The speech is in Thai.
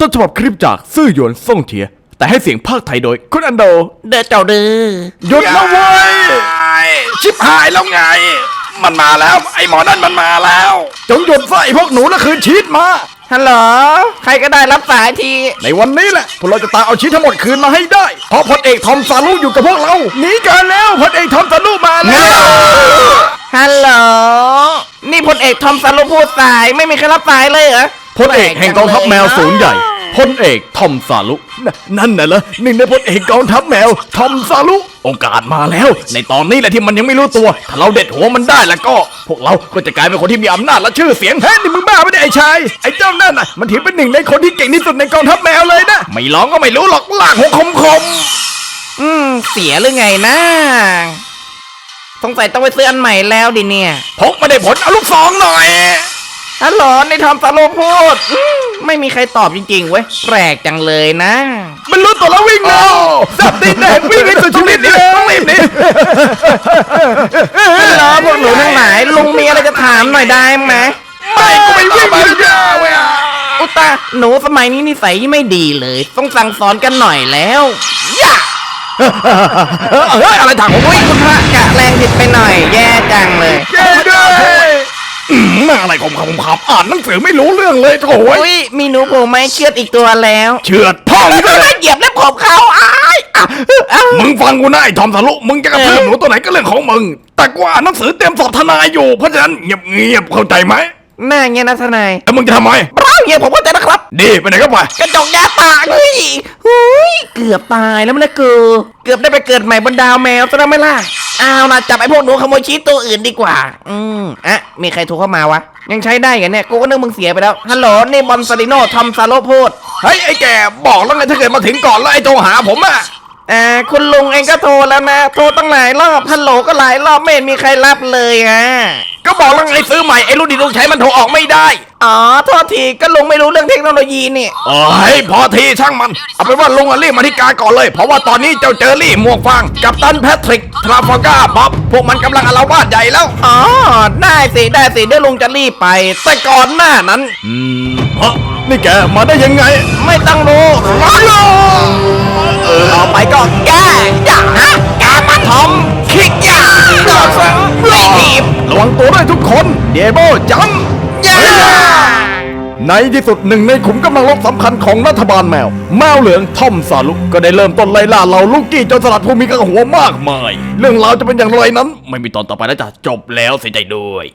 ต้นฉบับคลิปจากซื่อหยวนซ่งเทีย แต่ให้เสียงภาคไทยโดย คุณอันโดเด้อเจ้าเด้อหยุดนะเว้ยชิบหายแล้วไง มันมาแล้ว ไอ้หมอนั่นมันมาแล้ว จงหยุดซะไอ้พวกหนูและคืนชีตมา ฮัลโหล ใครก็ได้รับสายที ในวันนี้แหละพวกเราจะตามเอาชีตทั้งหมดคืนมาให้ได้ เพราะพลเอกทอมซาลุอยู่กับพวกเราหนีกันแล้วพลเอกทอมซาลุมาแล้ว ฮัลโหล นี่พลเอกทอมซารุพูดสาย ไม่มีใครรับสายเลยเหรอ พลเอกแห่งกองทัพแมวศูนย์ใหญ่ พลเอกทอมซาลุนนั่นน่ะเหรอหนึ่งในพลเอกกองทัพแมวทอมซาลุโอกาสมาแล้ว ในตอนนี้แหละที่มันยังไม่รู้ตัว ถ้าเราเด็ดหัวมันได้แล้วก็ พวกเราก็จะกลายเป็นคนที่มีอำนาจและชื่อเสียงเฮ้ยนี่มึงบ้าไม่ได้ไอ้ชายไอ้เจ้านั่นน่ะมันถือเป็นหนึ่งในคนที่เก่งที่สุดในกองทัพแมวเลยนะไม่ร้องก็ไม่รู้หรอกลากหัวคมคมอืมเสียหรือไงนะสงสัยต้องไปซื้ออันใหม่แล้วดิเนี่ยๆพกไม่ได้ผลเอาลูกสองหน่อย ฮัลโหลนี่ทอมซารุพูดอืมไม่มีใครตอบจริงๆเว้ยแปลกจังเลยนะ มันรู้ตัวแล้ววิ่งแล้วสับติดแดงวิ่งให้สุดชีวิตเลยต้องรีบหนีฮัลโหลพวกหนูทั้งหลายลุงมีอะไรจะถามหน่อยได้ไหมไม่กูไม่วิ่งเลยจ้าเว้ยอุตตาหนูสมัยนี้นิสัยไม่ดีเลย ต้องสั่งสอนกันหน่อยแล้วย่าเฮ้ยอะไรถังของอุ้ยคุณพระกะแรงผิดไปหน่อย แย่จังเลย แกด้วยอื มมาอะไรของคำคำอ่านหนังสือไม่รู้เรื่องเลยโถ่อุ้ยมีหนูโผล่ไม้เชือดอีกตัวแล้วเชือดพ่องไม่เลต้องยมาเหยียบแล้วผมเขาอ้ายอะอะมึงฟังกูนะไอ้ทอมสารุมึงจะกระทืบหนูตัวไหนก็เรื่องของมึง แต่กูอ่านหนังสือเตรียมสอบทนายอยู่เพราะฉะนั้นเงียบเงียบๆเข้าใจไหมหน้าเงี้ยนะทนายแล้วมึงจะทำไมเปล่าเงี้ยผมก็จะ นะครับดีไปไหนก็ไปกระจกยาปากเฮ้ยหุยเกือบตายแล้วมันนะกูเกือบได้ไปเกิดใหม่บนดาวแมวซะแล้วไหม่ล่ะเอานะจับไอ้พวกหนูขโมยชีสตัวอื่นดีกว่า อืมอะมีใครโทรเข้ามาวะ ยังใช้ได้กันเนี่ยกูก็นึกมึงเสียไปแล้วฮัลโหลนี่บอลซาดิโนทอมซาโลพูดเฮ้ยไอ้แกบอกแล้วไงถ้าเกิดมาถึงก่อนแล้วไอ้โทรหาผมอะอ่าคุณลุงเองก็โทรแล้วนะ โทรตั้งหลายรอบฮัลโหลก็หลายรอบไม่เห็นมีใครรับเลยอะ ก็บอกแล้วไงซื้อใหม่ไอ้รุ่นที่ลุงใช้มันโทรออกไม่ได้ อ๋อโทษทีก็ลุงไม่รู้เรื่องเทคโนโลยีนี่เอ้ยพอทีช่างมัน เอาเป็นว่าลุงอะรีบมาที่การก่อนเลย เพราะว่าตอนนี้เจ้าเจอรี่หมวกฟางกับตันแพทริกทราฟาก้าบ๊อบพวกมันกำลังอาละวาดใหญ่แล้ว อ๋อ ได้สิได้สิเดี๋ยวลุงจะรีบไป แต่ก่อนหน้านั้น อืมฮะนี่แกมาได้ยังไงไม่ต้องรู้ร้อยเออ คนเดโบจัมในที่สุดหนึ่งในขุมกำลังรบสำคัญของรัฐบาลแมว แมวเหลืองทอมซาลุก็ได้เริ่มต้นไล่ล่าเหล่าลูกกี้จนสลัดผู้มีกระหัวมากมาย เรื่องราวจะเป็นอย่างไรนั้น ไม่มีตอนต่อไปแล้วจ้ะจบแล้วเสียใจด้วย